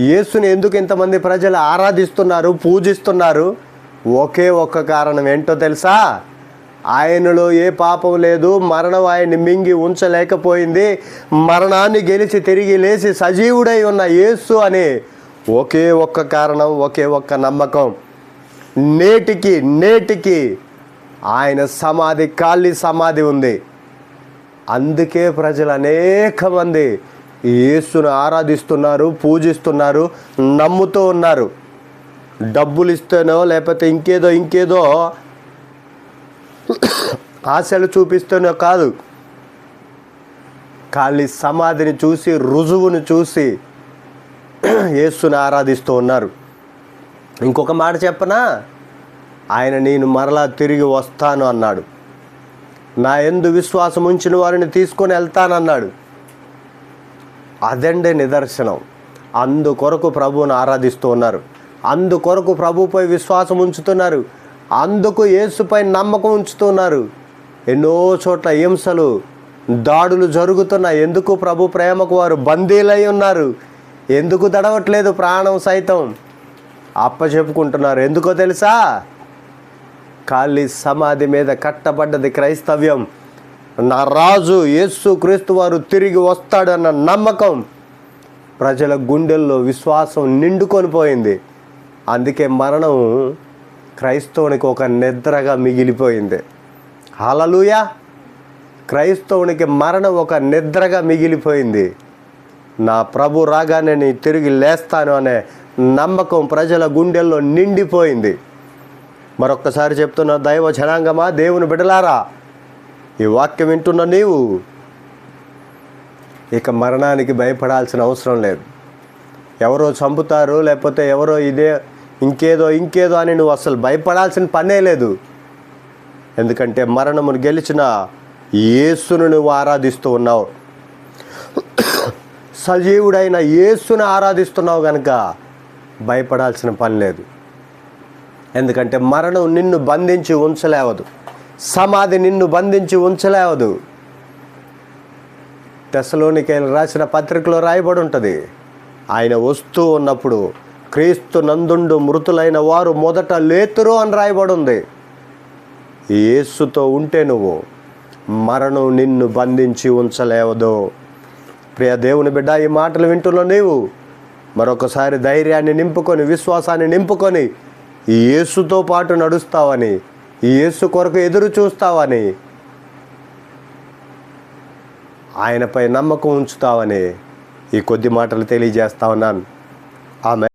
యేసుని ఎందుకు ఇంతమంది ప్రజలు ఆరాధిస్తున్నారు పూజిస్తున్నారు? ఒకే ఒక్క కారణం ఏంటో తెలుసా? ఆయనలో ఏ పాపం లేదు మరణం ఆయన్ని మింగి ఉంచలేకపోయింది మరణాన్ని గెలిచి తిరిగి లేచి సజీవుడై ఉన్న యేసు అనే ఒకే ఒక్క కారణం ఒకే ఒక్క నమ్మకం. నేటికి నేటికి ఆయన సమాధి ఖాళీ సమాధి ఉంది. అందుకే ప్రజలు అనేక మంది యేసును ఆరాధిస్తున్నారు పూజిస్తున్నారు నమ్ముతూ ఉన్నారు. డబ్బులు ఇస్తేనో లేకపోతే ఇంకేదో ఇంకేదో ఆశలు చూపిస్తేనో కాదు. ఖాళీ సమాధిని చూసి రుజువును చూసి యేసుని ఆరాధిస్తూ ఉన్నారు. ఇంకొక మాట చెప్పనా? ఆయన నేను మరలా తిరిగి వస్తాను అన్నాడు. నా ఎందు విశ్వాసం ఉంచిన వారిని తీసుకొని వెళ్తానన్నాడు. అదండే నిదర్శనం. అందుకొరకు ప్రభువును ఆరాధిస్తూ ఉన్నారు. అందుకొరకు ప్రభుపై విశ్వాసం ఉంచుతున్నారు. అందుకు యేసుపై నమ్మకం ఉంచుతున్నారు ఎన్నో చోట్ల హింసలు దాడులు జరుగుతున్నాయి. ఎందుకు ప్రభు ప్రేమకు వారు బందీలై ఉన్నారు? ఎందుకు దడవట్లేదు ప్రాణం సైతం? అప్ప చెప్పుకుంటున్నారు ఎందుకో తెలుసా? ఖాళీ సమాధి మీద కట్టబడ్డది క్రైస్తవ్యం. నా రాజు యేసు క్రీస్తు వారు తిరిగి వస్తాడన్న నమ్మకం ప్రజల గుండెల్లో విశ్వాసం నిండుకొని పోయింది. అందుకే మరణం క్రైస్తవునికి ఒక నిద్రగా మిగిలిపోయింది. హలలుయా క్రైస్తవునికి మరణం ఒక నిద్రగా మిగిలిపోయింది. నా ప్రభు రాగానే నేను తిరిగి లేస్తాను అనే నమ్మకం ప్రజల గుండెల్లో నిండిపోయింది. మరొక్కసారి చెప్తున్న దైవ జనాంగమా దేవుని బిడలారా ఈ వాక్యం వింటున్న నీవు ఇక మరణానికి భయపడాల్సిన అవసరం లేదు. ఎవరో చంపుతారు లేకపోతే ఎవరో ఇదే ఇంకేదో ఇంకేదో అని నువ్వు అసలు భయపడాల్సిన పనే లేదు. ఎందుకంటే మరణమును గెలిచిన యేసును నువ్వు ఆరాధిస్తూ ఉన్నావు. సజీవుడైన యేసును ఆరాధిస్తున్నావు కనుక భయపడాల్సిన పని లేదు. ఎందుకంటే మరణం నిన్ను బంధించి ఉంచలేవదు. సమాధి నిన్ను బంధించి ఉంచలేవదు దశలోనికైన రాసిన పత్రికలో రాయబడి ఉంటుంది ఆయన వస్తూ ఉన్నప్పుడు క్రీస్తు నందుండు మృతులైన వారు మొదట లేతురు అని రాయబడి ఉంది. యేసుతో ఉంటే నువ్వు మరణం నిన్ను బంధించి ఉంచలేవదు. ప్రియ దేవుని బిడ్డ ఈ మాటలు వింటున్న నీవు మరొకసారి ధైర్యాన్ని నింపుకొని విశ్వాసాన్ని నింపుకొని ఈ యేసుతో పాటు నడుస్తావని యేసు కొరకు ఎదురు చూస్తావని ఆయనపై నమ్మకం ఉంచుతావని ఈ కొద్ది మాటలు తెలియజేస్తా ఉన్నాను. ఆమె